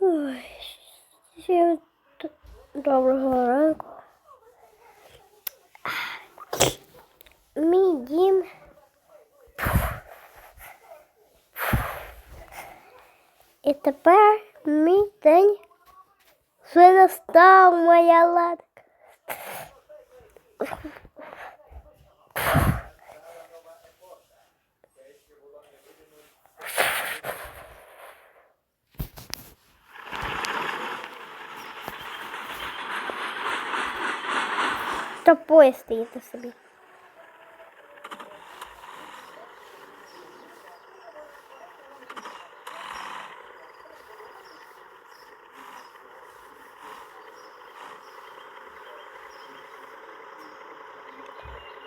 Ой, всім д- доброго ранку. Мій дім. І тепер мій день вже настав моя ладка. Та поїзд стоїть на собі.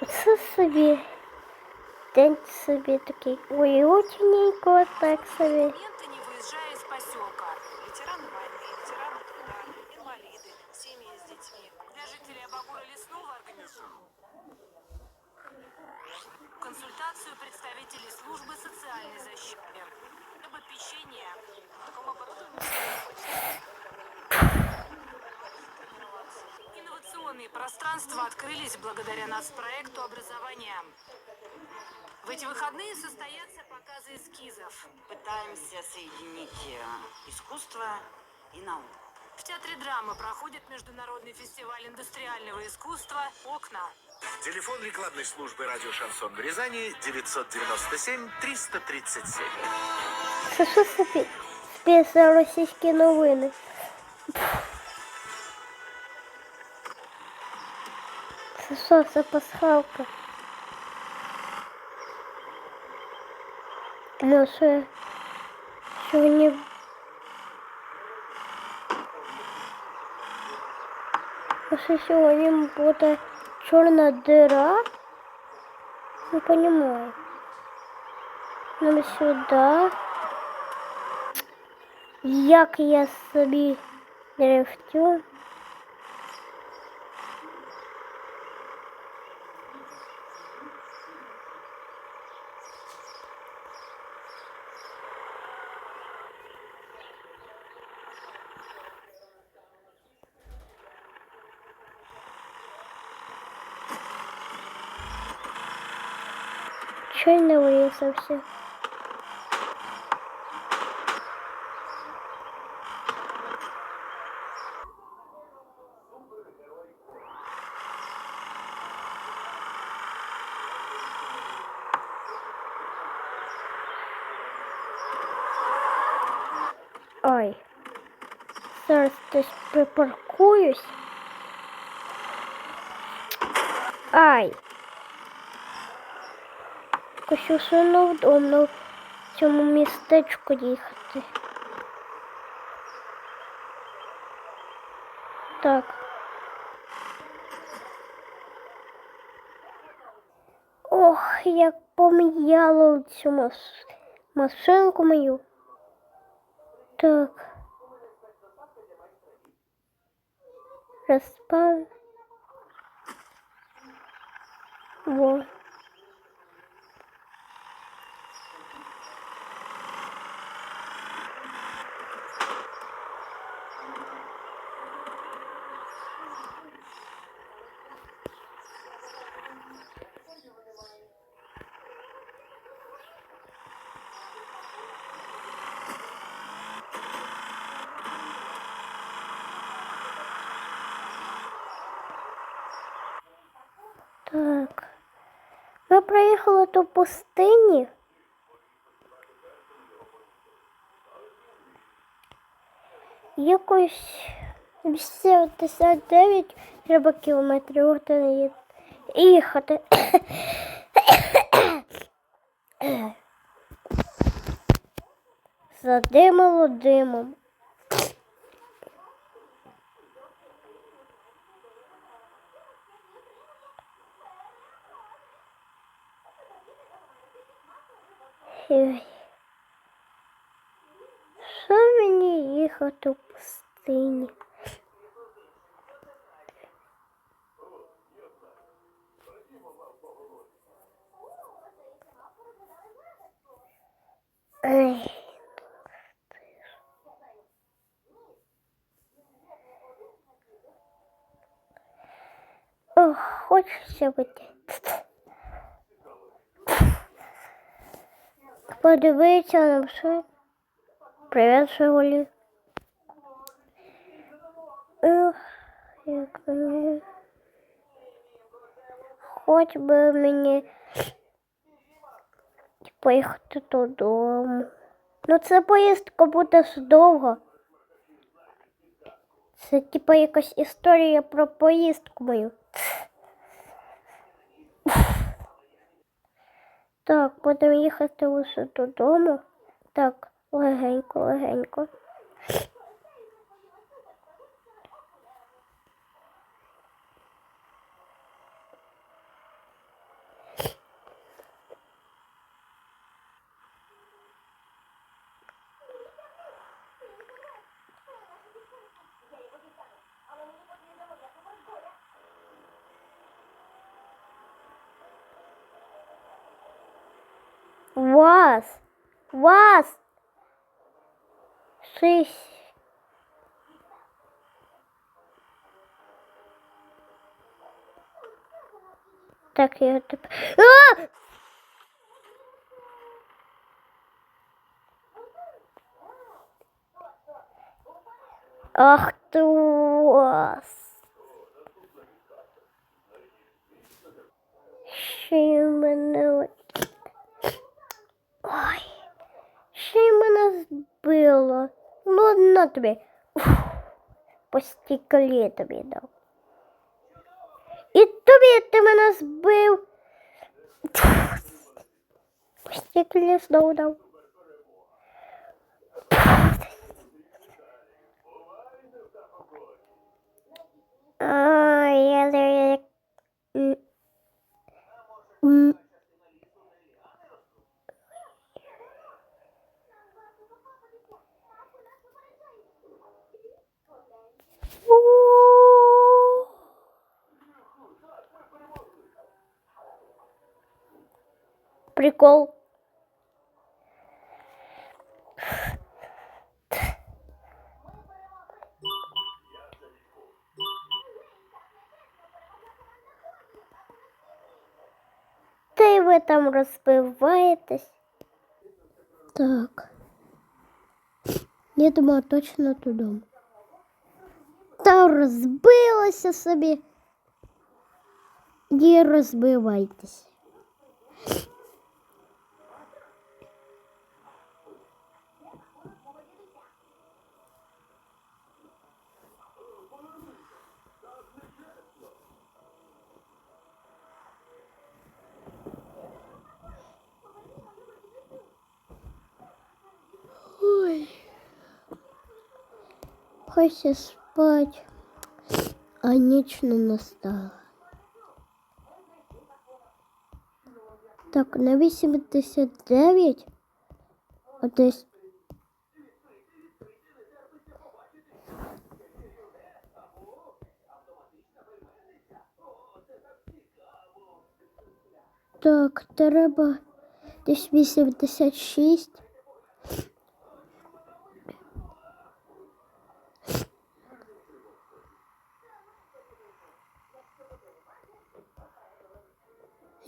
Це собі. День собі такий. Ой, учененько, так собі. Представителей службы социальной защиты. Либо печенье. В таком оборудовании Инновационные пространства открылись благодаря нацпроекту образования. В эти выходные состоятся показы эскизов. Пытаемся соединить э, искусство и науку. В Театре драмы проходит международный фестиваль индустриального искусства «Окна». Телефон рекламной службы радио «Шансон» в Рязани 997 337. Це що собі? Спеціально російські новини. Це що, це пасхалка? Ну, що, сьогодні... А що сьогодні буде чорна дира? Не понимаю. Нам сюди. Як я собі дрифтю. Чё я не вырезался? Ой. Зараз десь припаркуюсь. Ай. Хочу все невдобно в цьому містечку їхати. Так. Ох, як пом'яло цю маш... машинку мою. Так. Розпав. Во. Так. Ми проїхали до пустині. Якось 89 треба кілометрів їхати. Задимало димом. Что мне ехать в пустыне? Ой. Ох, хочеться бути. Подивіться на все. Привіт, мені. Хоч би мені поїхати додому. Ну це поїздка буде довго. Це типа якась історія про поїздку мою. Так, будемо їхати уже додому. Так, легенько, легенько. Вас! Вас! Шість. Так, я тепер. А! Ах ти вас. Ще й мене. Ой, ще й мене збило. Ну, на тобі. Уф, По стеклі тобі дав. І тобі ти мене збив. Тьфу, По стеклі знову дав. Ой, я зараз... Прикол. Та й ви там розбиваєтесь. Так. Я думала точно додому. Та розбилося собі. І розбивайтесь. Хочется спать, а ніч не настала. Так, на 89, а десь Так, треба десь 86.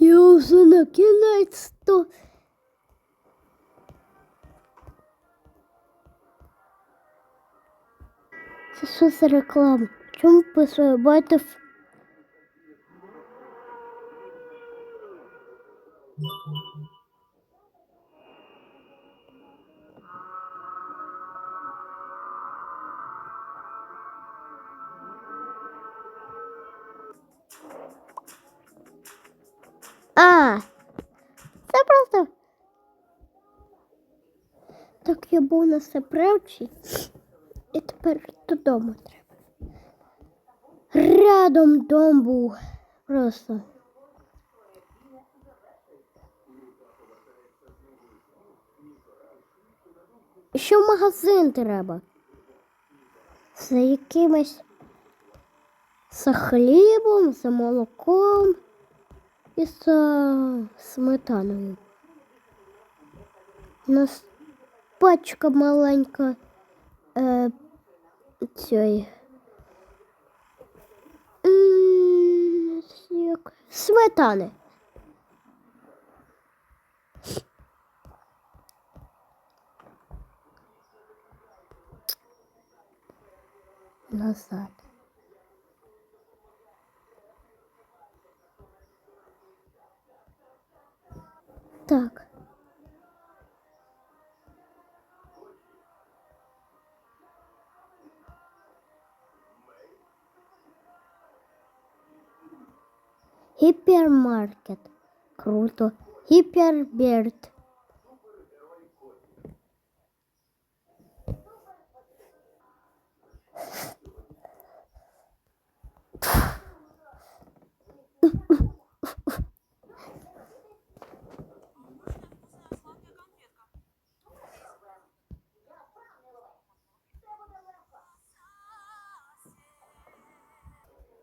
Я уже на кінець то. Це що за реклама? Чому пише байте в... А, це просто. Так я був на Сепревчі, і тепер додому треба. Рядом дом був. Просто. Ще в магазин треба. За якимось за хлібом, за молоком і з сметаною. У нас пачка маленька е, цієї. Сметани. Гіпермаркет. Круто. Гіперберт.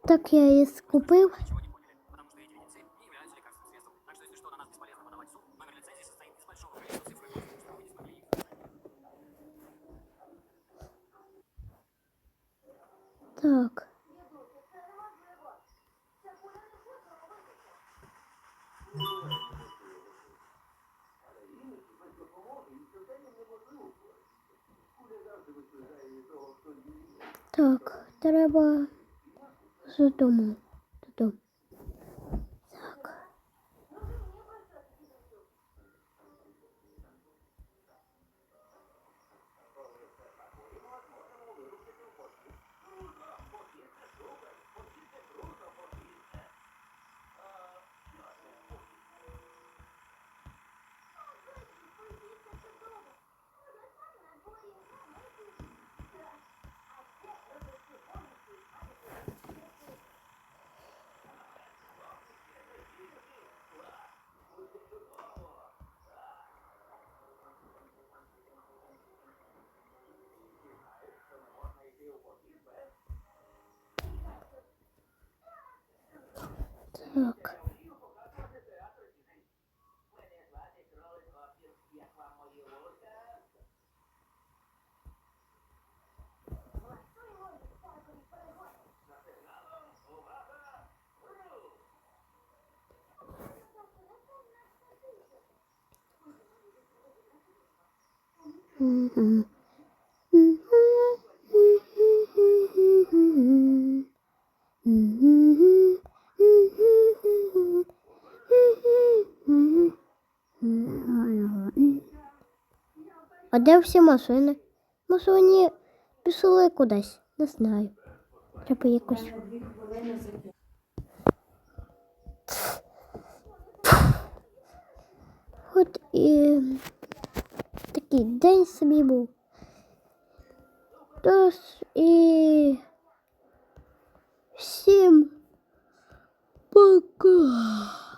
Так я і скупив. Так, треба з дому. Додому. Так. Так. Мгм. А де всі машини? Може вони пішли кудись? Не знаю. Треба якось. От і такий день собі то и всем всім пока.